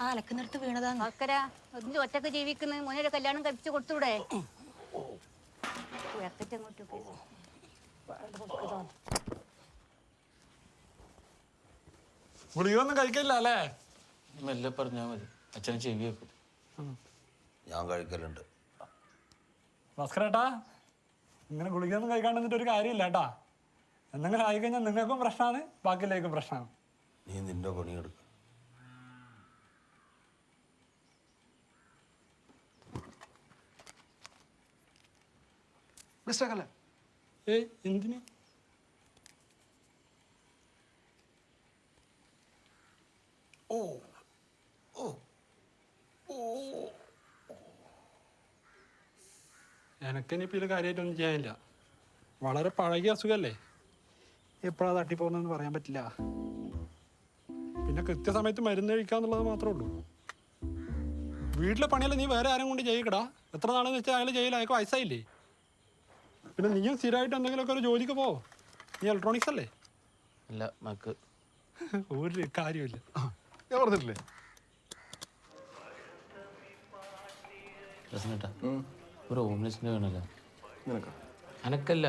ആ അലക്കുന്നിടത്ത് വീണതാന്ന് ആക്കര എന്ത് ഒറ്റയ്ക്ക് ജീവിക്കുന്ന. മോനൊരു കല്യാണം കഴിച്ചു കൊടുത്തൂടെ. ഉയർത്തിട്ട് അങ്ങോട്ടൊക്കെ ഗുളികയൊന്നും കഴിക്കില്ല അല്ലേ? മെല്ലെ പറഞ്ഞാൽ മതി. അച്ഛനെ ചെവി വെക്കും. ഞാൻ കഴിക്കലുണ്ട്. ഭാസ്കരേട്ടാ ഇങ്ങനെ ഗുളികയൊന്നും കഴിക്കാണ്ട് നിന്നിട്ട് ഒരു കാര്യമില്ല കേട്ടാ എന്തെങ്കിലും ആയിക്കഴിഞ്ഞാൽ നിങ്ങൾക്കും പ്രശ്നമാണ് ബാക്കിയിലേക്കും പ്രശ്നമാണ്. നീ നിന്റെ പണിയെടുക്ക. മിസ്റ്റേക്കല്ലേ ഏയ് എന്തിന്? എനക്കിനിപ്പോൾ ഇതിൽ കാര്യമായിട്ടൊന്നും ചെയ്യാനില്ല. വളരെ പഴകിയ അസുഖമല്ലേ എപ്പോഴാണ് തട്ടിപ്പോകുന്നതെന്ന് പറയാൻ പറ്റില്ല. പിന്നെ കൃത്യസമയത്ത് മരുന്ന് കഴിക്കാന്നുള്ളത് മാത്രമേ ഉള്ളൂ. വീട്ടിലെ പണിയല്ല നീ വേറെ ആരും കൊണ്ട് ചെയ്യിക്കടാ? എത്ര നാളെന്ന് വെച്ചാൽ അയാൾ ചെയ്യില്ല അയാൾക്ക് വയസ്സായില്ലേ? പിന്നെ നീയും സ്ഥിരമായിട്ട് എന്തെങ്കിലുമൊക്കെ ഒരു ജോലിക്ക് പോവോ? നീ ഇലക്ട്രോണിക്സ് അല്ലേ? ഇല്ല മക്ക്. ഒരു കാര്യമില്ല ഞാൻ പറഞ്ഞിട്ടില്ലേ? ഒരു ഹോംലെസിന് വേണമല്ലോ നിനക്കാ? അനക്കല്ല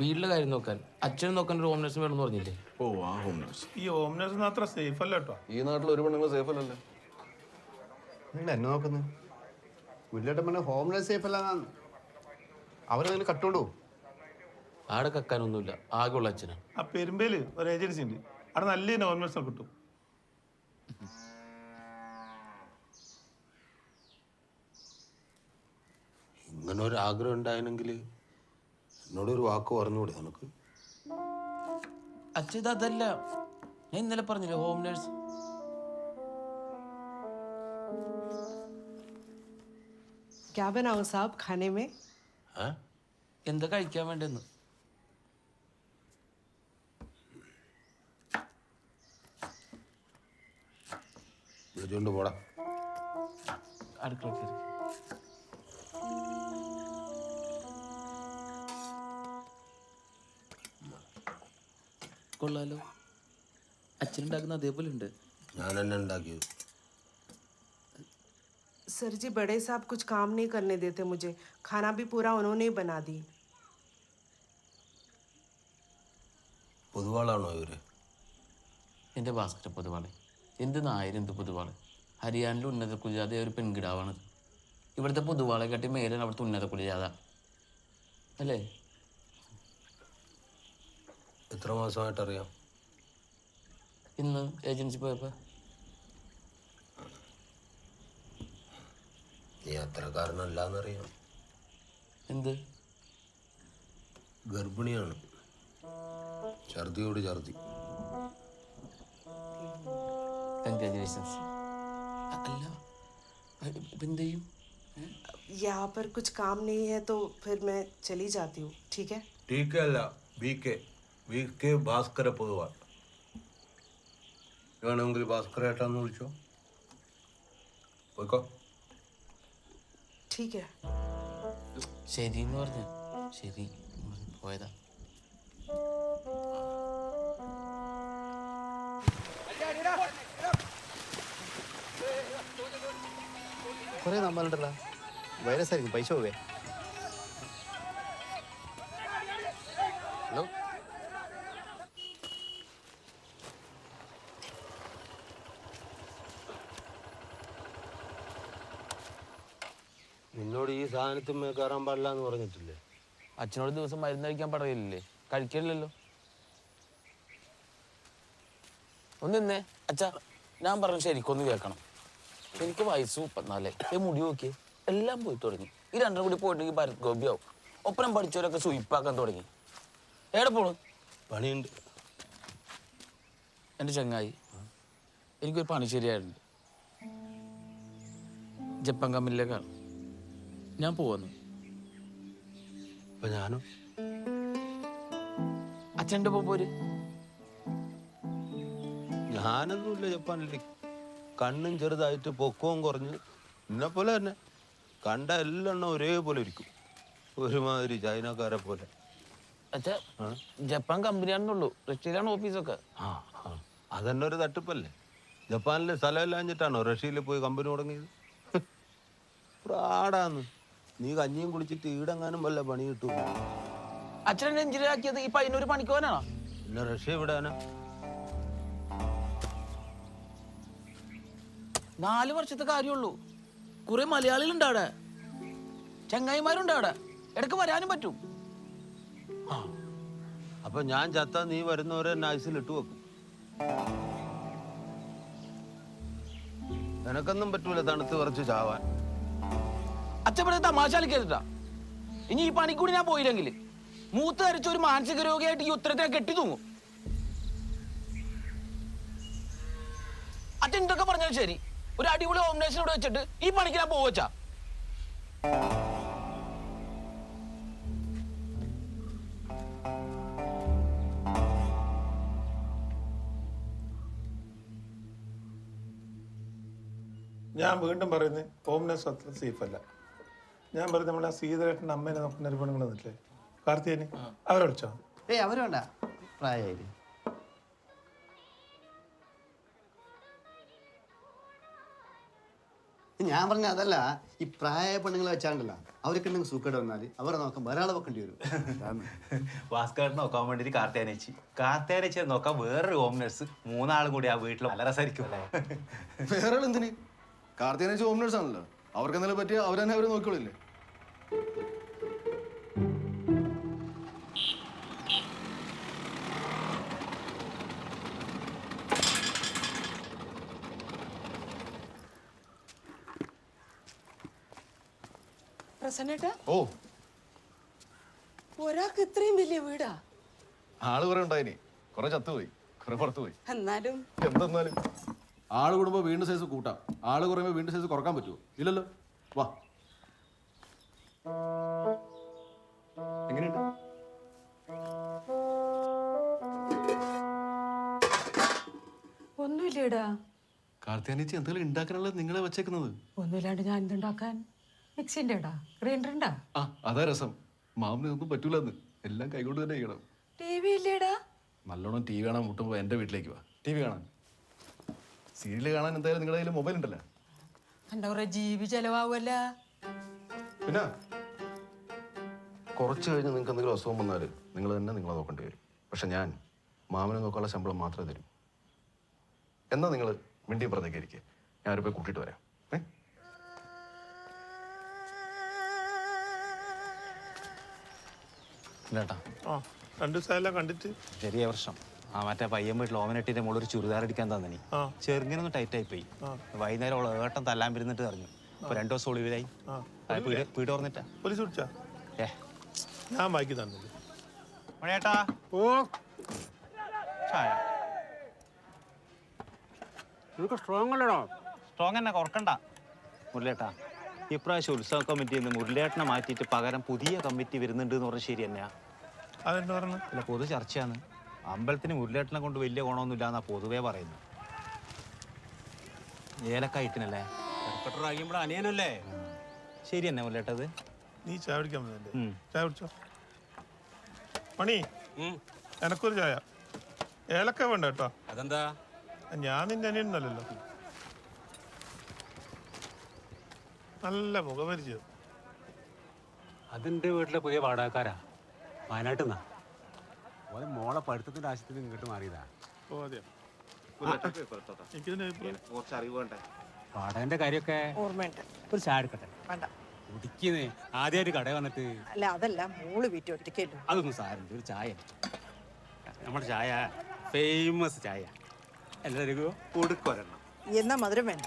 വീട്ടിലെ കാര്യം നോക്കാൻ. അച്ഛനും നോക്കാൻ ഒരു ഹോംലെസ് വേണമെന്ന് പറഞ്ഞില്ലേ? ഓ ആ ഹോം നേഴ്സ് ഈ ഹോം നഴ്സിന് അത്ര സേഫ് അല്ല കേട്ടോ ഈ നാട്ടിൽ ഒരു പെണ്ണുങ്ങൾ സേഫ് അല്ലല്ലോ. നിങ്ങൾ എന്നെ നോക്കുന്നത് പുല്ലേട്ടൻ പറഞ്ഞ ഹോംലെസ് സേഫ് അല്ല അവരതിന് കട്ടുകൊണ്ടു ആടെ കക്കാനൊന്നുമില്ല ആകെയുള്ള അച്ഛനാണ് ആ പെരുമ്പേല് ഒരു ഏജൻസി ഉണ്ട് അവിടെ നല്ല ഹോം നഴ്സിനെ കിട്ടും ഇങ്ങനെ ഒരു ആഗ്രഹം ഉണ്ടായിരുന്നെങ്കിൽ എന്നോടൊരു വാക്ക് പറഞ്ഞുകൂടെ നിനക്ക് അച്ഛൻ ഇത് അതല്ല ഞാൻ ഇന്നലെ പറഞ്ഞില്ലേ ഹോം നേഴ്സ് क्या बनाऊं साहब खाने में ഏ എന്താ കഴിക്കാൻ വേണ്ടെന്ന്? വിളിച്ചോണ്ട് പോടാ. അടുക്കള കൊള്ളാലോ. അച്ഛനുണ്ടാക്കുന്ന അതേപോലെ ഉണ്ട് ഞാൻ എന്നെ ഉണ്ടാക്കിയത്. सर जी बड़े साहब कुछ काम नहीं करने देते मुझे खाना भी पूरा उन्होंने ही बना दी പൊതുവാളാണോ ഇവര് എൻ്റെ ഭാസ്കര പൊതുവാള് എന്ത് നായർ എന്ത് പൊതുവാള് ഹരിയാനയിലെ ഉന്നത കുലജാത ഒരു പെൺകിടാവാണത് ഇവിടുത്തെ പൊതുവാളെ കാട്ടി മേലാണ് അവിടുത്തെ ഉന്നത കുലജാത അല്ലേ എത്ര മാസമായിട്ട് അറിയാം ഇന്ന് ഏജൻസി പോയപ്പോൾ നീ അത്രക്കാരനല്ലാന്നറിയാം എന്ത് ഗർഭിണിയാണ് ഛർദിയോട് ഛർദി കൺഗ്രാജുലേഷൻസ് അല്ല ഇപ്പം എന്ത് ചെയ്യും यहाँ पर कुछ काम नहीं है तो फिर मैं चली जाती हूँ ठीक है ടി കെ അല്ല B K V K Bhaskara Poduval വേണമെങ്കിൽ ഭാസ്കര ഏട്ടാന്ന് വിളിച്ചോ പോയിക്കോ ठीक है ശരി എന്ന് പറഞ്ഞു ശരി എന്ന് പറഞ്ഞ് പോയതാ കുറേ നമ്മളുണ്ടല്ലോ വൈറസ് ആയിരിക്കും പൈസ പോവേ ഹലോ നിന്നോട് ഈ സാധനത്തിന്മേ കയറാൻ പാടില്ല എന്ന് പറഞ്ഞിട്ടില്ലേ? അച്ഛനോട് ദിവസം മരുന്ന് കഴിക്കാൻ പറയില്ലേ കഴിക്കില്ലല്ലോ ഒന്നിന്നേ അച്ഛ അച്ഛാ ഞാൻ പറഞ്ഞു ശരിക്കൊന്ന് കേൾക്കണം. എനിക്ക് വയസ്സ് മുപ്പത്തിനാലേ. ഈ മുടി നോക്കിയേ. എല്ലാം പോയി തുടങ്ങി. ഈ രണ്ടും കൂടി പോയിട്ടുണ്ടെങ്കിൽ ഭരത് ഗോപിയാവും. ഒപ്പനം പഠിച്ചവരൊക്കെ സുയിപ്പാക്കാൻ തുടങ്ങി. എവിടെ പോണു? പണിയുണ്ട്. എന്റെ ചങ്ങായി. എനിക്കൊരു പണി ശരിയായിട്ടുണ്ട്. ജപ്പാൻ കമ്പനിയിലേക്കാണ്. ഞാൻ പോവുന്നു. ഞാനും? അച്ഛന്റെ ഒപ്പം പോര്. ഞാനൊന്നുമില്ല ജപ്പാനിലേക്ക് കണ്ണും ചെറുതായിട്ട് പൊക്കവും കുറഞ്ഞ് എന്നെ പോലെ തന്നെ. കണ്ട എല്ലെണ്ണം ഒരേപോലെ ഇരിക്കും. ഒരുമാതിരി ചൈനക്കാരെ പോലെ. അച്ഛാ ജപ്പാൻ കമ്പനിയാണെന്നുള്ളൂ റഷ്യയിലാണ് ഓഫീസൊക്കെ. ആ ആ. അതന്നെ ഒരു തട്ടിപ്പല്ലേ? ജപ്പാനിലെ സ്ഥലമില്ലാഞ്ഞിട്ടാണോ റഷ്യയിൽ പോയി കമ്പനി തുടങ്ങിയത്? പ്രാടാന്ന് നീ കഞ്ഞിയും കുടിച്ചിട്ട് ഈടെങ്ങാനും വല്ല പണി കിട്ടും അച്ഛനെ എഞ്ചിനീയർ ആക്കിയത് ഈ പയ്യനൊരു പണിക്കോനാണോ പിന്നെ റഷ്യ എവിടെയാനാ നാല് വർഷത്തെ കാര്യമുള്ളൂ. കുറെ മലയാളികളുണ്ട് അവിടെ. ചങ്ങായിമാരുണ്ട് അവിടെ. ഇടയ്ക്ക് വരാനും പറ്റും. അപ്പൊ ഞാൻ ചത്ത നീ വരുന്നവരെ നൈസിൽ ഇട്ടു വെക്കും. എനക്കൊന്നും പറ്റൂല തണുത്ത് കുറച്ച് ചാവാൻ. അച്ഛൻ ഇവിടെ തമാശ കളിക്കരുതാ ഇനി ഈ പണിക്കൂടി ഞാൻ പോയില്ലെങ്കിൽ മൂത്ത് ധരിച്ച ഒരു മാനസിക രോഗിയായിട്ട് ഈ ഉത്തരത്തിനെ കെട്ടി തൂങ്ങും അച്ഛൻ എന്തൊക്കെ പറഞ്ഞാൽ ശരി. ഒരു അടിപൊളി ഓംനേഷനോട് വെച്ചിട്ട് ഈ പണിക്ക് ഞാൻ പോവച്ചാ ഞാൻ വീണ്ടും പറയുന്നത് ഹോംനെസ് അത്ര സേഫ് അല്ല. ഞാൻ പറയുന്നത് നമ്മളെ സീതരേട്ടന്റെ അമ്മേനെ നോക്കുന്ന ഒരു പെണ്ണുങ്ങൾ വന്നിട്ടില്ലേ? കാർത്തികന് അവരെ വിളിച്ചോ? ഏയ് അവരോണ്ട വേണ്ട. പ്രായമായില്ലേ? ഞാൻ പറഞ്ഞ അതല്ല ഈ പ്രായ പെണ്ണുങ്ങളെ വെച്ചാണ്ടല്ല. അവർക്ക് ഉണ്ടെങ്കിൽ സൂക്കേട് വന്നാൽ അവരെ നോക്കാൻ വേറെ ആളെ വെക്കേണ്ടി വരും ഭാസ്കറിനെ നോക്കാൻ വേണ്ടിട്ട് കാർത്തേനേച്ചി കാർത്തേനേച്ചി നോക്കാൻ വേറൊരു ഹോം നഴ്സ് മൂന്നാളും കൂടി ആ വീട്ടിൽ നല്ല രസമായിരിക്കും അല്ലേ? വേറെ എന്തിന് കാർത്തേനച്ചി ഹോം നഴ്സ് ആണല്ലോ അവർക്ക് എന്തെങ്കിലും പറ്റിയ അവർ തന്നെ അവരെ നോക്കിക്കോളില്ലേ പ്രസന്നേട്ടാ? ഓ. ഒരാൾക്ക് ഇത്രയും വലിയ വീടാ? ആൾ കുറെ ഉണ്ടായിനി. കുറെ ചത്തുപോയി. കുറെ പുറത്തുപോയി. എന്നാലും എന്തെന്നാലും. ആൾ കൂടുമ്പോൾ വീണ്ടും സൈസ് കൂട്ടാം. ആൾ കുറയുമ്പോൾ വീണ്ടും സൈസ് കുറയ്ക്കാൻ പറ്റുമോ ഇല്ലല്ലോ. വാ. എങ്ങനെയുണ്ട്? ഒന്നുമില്ലേടാ. കാർത്തിയാനിച്ചി എന്തെങ്കിലും ഉണ്ടാക്കാനുള്ളത് നിങ്ങളെ വെച്ചേക്കുന്നത്? ഒന്നുമില്ലാണ്ട് ഞാൻ എന്തുണ്ടാക്കാൻ? മിക്സിന്റെ ഇടാ ഗ്രൈൻഡർ ഉണ്ടാ ആ അതാ രസം. മാമിന് ഒന്നും പറ്റൂലെന്ന്. എല്ലാം കൈകൊണ്ട് തന്നെ ചെയ്യണം. ടി വി ഇല്ലേടാ? നല്ലോണം ടി വി കാണാൻ മുട്ടുമ്പോൾ എന്റെ വീട്ടിലേക്ക് വാ. ടി വി കാണാൻ. സീരിയൽ കാണാൻ എന്തായാലും നിങ്ങളുടെ കയ്യിൽ മൊബൈൽ ഉണ്ടല്ലോ? കുറെ ജീവി ചെലവാകുമല്ല പിന്നെ കുറച്ച് കഴിഞ്ഞ് നിങ്ങൾക്ക് എന്തെങ്കിലും അസുഖം വന്നാൽ നിങ്ങൾ തന്നെ നിങ്ങളെ നോക്കേണ്ടി വരും. പക്ഷെ ഞാൻ മാമനെ നോക്കാനുള്ള ശമ്പളം മാത്രമേ തരും. എന്നാ നിങ്ങൾ മിണ്ടി പറഞ്ഞേക്ക് ഇരിക്കുക ഞാൻ ഒരു പോയി കൂട്ടിയിട്ട് വരാം. ഏട്ടാ രണ്ടു ദിവസമായല്ല കണ്ടിട്ട്. ചെറിയ പ്രശ്നം ആ മറ്റേ പയ്യൻ വീട്ടിൽ ഓമനട്ടിന്റെ മുകളിൽ ഒരു ചുരിദാർ അടിക്കാൻ തന്നെ ചെറുങ്ങനെ ഒന്ന് ടൈറ്റ് ആയി പോയി. വൈകുന്നേരം അവൾ ഏട്ടൻ തല്ലാൻ വരുന്നിട്ട് അറിഞ്ഞു ഇപ്പൊ രണ്ടു ദിവസം ഒളിവിലായി. പീട് പീട് പോലീസ് വിളിച്ചാ ഏ. ഞാൻ ബാക്കി തന്നില്ല. മണിയേട്ടാ ഓ. ചായ. നിനക്ക് സ്ട്രോങ് അല്ലടോ. സ്ട്രോങ് തന്നെ കുറക്കണ്ട. മുരളിയേട്ടാ ഇപ്രാവശ്യം ഉത്സവ കമ്മിറ്റിയിൽ നിന്ന് മുരളിയേട്ടനെ മാറ്റിയിട്ട് പകരം പുതിയ കമ്മിറ്റി വരുന്നുണ്ട് എന്ന് പറഞ്ഞാൽ ശരി തന്നെയാ. അതെന്താ പറഞ്ഞു അല്ല പൊതു ചർച്ചയാണ്. അമ്പലത്തിന് ഉരുളേട്ടനെ കൊണ്ട് വലിയ ഗുണമൊന്നുമില്ല എന്നാ പൊതുവേ പറയുന്നത്. ഏലക്കായിട്ടിനല്ലേ അനിയനല്ലേ? ശരി തന്നെ ഉരുളേട്ടത് നീ ചായ കുടിക്കാൻ വന്നല്ലേ ഉം. ചായ കുടിച്ചോ? മണി എനക്കൊരു ചായ. ഏലക്ക വേണ്ട കേട്ടോ. അതെന്താ? ഞാൻ നിന്റെ അനിയനല്ലോ നല്ല മുഖപരിചയം. അതെന്റെ വീട്ടിലെ പുതിയ വാടകക്കാരാ. വയനാട്ടിൽ നിന്നാ ഓലെ മോളെ പഠിത്തത്തിന്റെ ആവശ്യത്തിന് ഇങ്ങോട്ട് മാറിയതാ. ഓ അതെയോ? അഭിപ്രായം കുറച്ച് അറിവ് വേണ്ടേ? വാടകന്റെ കാര്യമൊക്കെ ഓർമ്മയുണ്ട്. ഒരു ചായ എടുക്കട്ടെ? വേണ്ട. കുടിക്കുന്നേ ആദ്യമായിട്ട് കട വന്നിട്ട്. അല്ല അതല്ല മോൾ വീട്ടിൽ ഒറ്റയ്ക്കല്ലോ അതൊന്നും സാരമില്ല ഒരു ചായ. നമ്മുടെ ചായ ഫേമസ് ചായ. എല്ലാവർക്കും കൊടുക്കൊരെണ്ണം എന്നാ മധുരം വേണ്ട.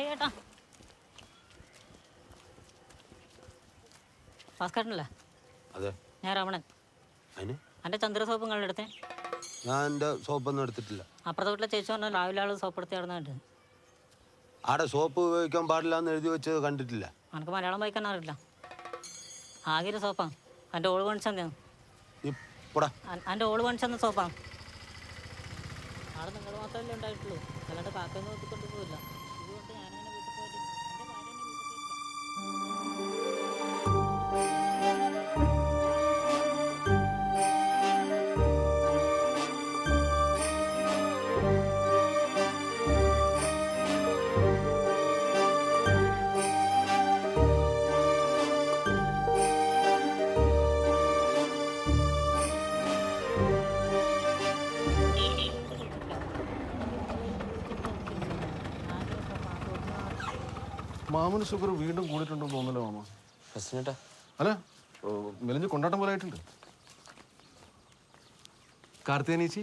ഏട്ടാ ഭാസ്കരനല്ലേ? അതെ. ഞാൻ രാവണൻ. അതിന്? എന്റെ ചന്ദ്ര സോപ്പ് നിങ്ങളുടെ അടുത്തേ ഞാൻ എന്റെ സോപ്പൊന്നും എടുത്തിട്ടില്ല. അപ്പുറത്തെ വീട്ടിലെ ചേച്ചി പറഞ്ഞാൽ രാവിലെ ആൾ സോപ്പ് എടുത്ത് കിടന്നിട്ട് ആടെ സോപ്പ് ഉപയോഗിക്കാൻ പാടില്ല എന്ന് എഴുതി വെച്ചത് കണ്ടിട്ടില്ല. എനിക്ക് മലയാളം വായിക്കാൻ അറിയില്ല. ആകെ ഒരു സോപ്പാ. എന്റെ ഓൾ പണിച്ചെന്ന് എന്റെ ഓൾ പണിച്ചെന്ന സോപ്പാ. ആൾ നിങ്ങൾ മാത്രമല്ലേ ഉണ്ടായിട്ടുള്ളൂ. അല്ലാണ്ട് കാക്കൊന്നും നോക്കിക്കൊണ്ട് പോയില്ല മാമന് ഷുഗർ വീണ്ടും കൂടിയിട്ടുണ്ടെന്ന് തോന്നല്ലോ മാമ. പ്രശ്നട്ടാ അല്ല മെലിഞ്ഞ് കൊണ്ടാട്ടം പോലെ ആയിട്ടുണ്ട്. കാർത്തിയാനീച്ചി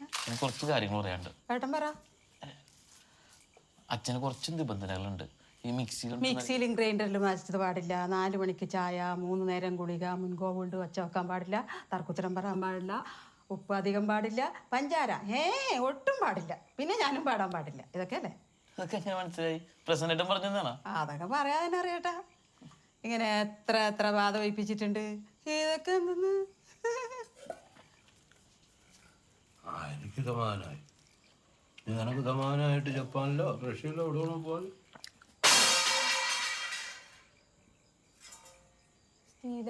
എനിക്ക് കുറച്ച് കാര്യങ്ങൾ പറയാനുണ്ട്. ഏട്ടൻ പറ. അച്ഛന് കുറച്ച് നിബന്ധനകളുണ്ട്. ഈ മിക്സിയിൽ മിക്സിയിലും ഗ്രൈൻഡറിലും അരച്ചത് പാടില്ല. നാല് മണിക്ക് ചായ മൂന്ന് നേരം ഗുളിക മുൻകോ കൊണ്ട് വച്ച വെക്കാൻ പാടില്ല തർക്കുത്തരം പറയാൻ പാടില്ല ഉപ്പ് അധികം പാടില്ല പഞ്ചാര ഏ ഒട്ടും പാടില്ല. പിന്നെ ഞാനും പാടാൻ പാടില്ല. ഇതൊക്കെ അല്ലേ? അതൊക്കെ ഞാൻ മനസ്സിലായി. പറഞ്ഞതാണ് അതൊക്കെ പറയാൻ അറിയട്ടാ ഇങ്ങനെ എത്ര എത്ര ബാധ വയ്പ്പിച്ചിട്ടുണ്ട് ഇതൊക്കെ എന്തെന്ന്? ആ എനിക്ക് സമാധാനമായി നിനക്ക് സമാധാനമായിട്ട് ജപ്പാനിലോ റഷ്യയിലോ എവിടെ വേണം പോകാൻ ശീല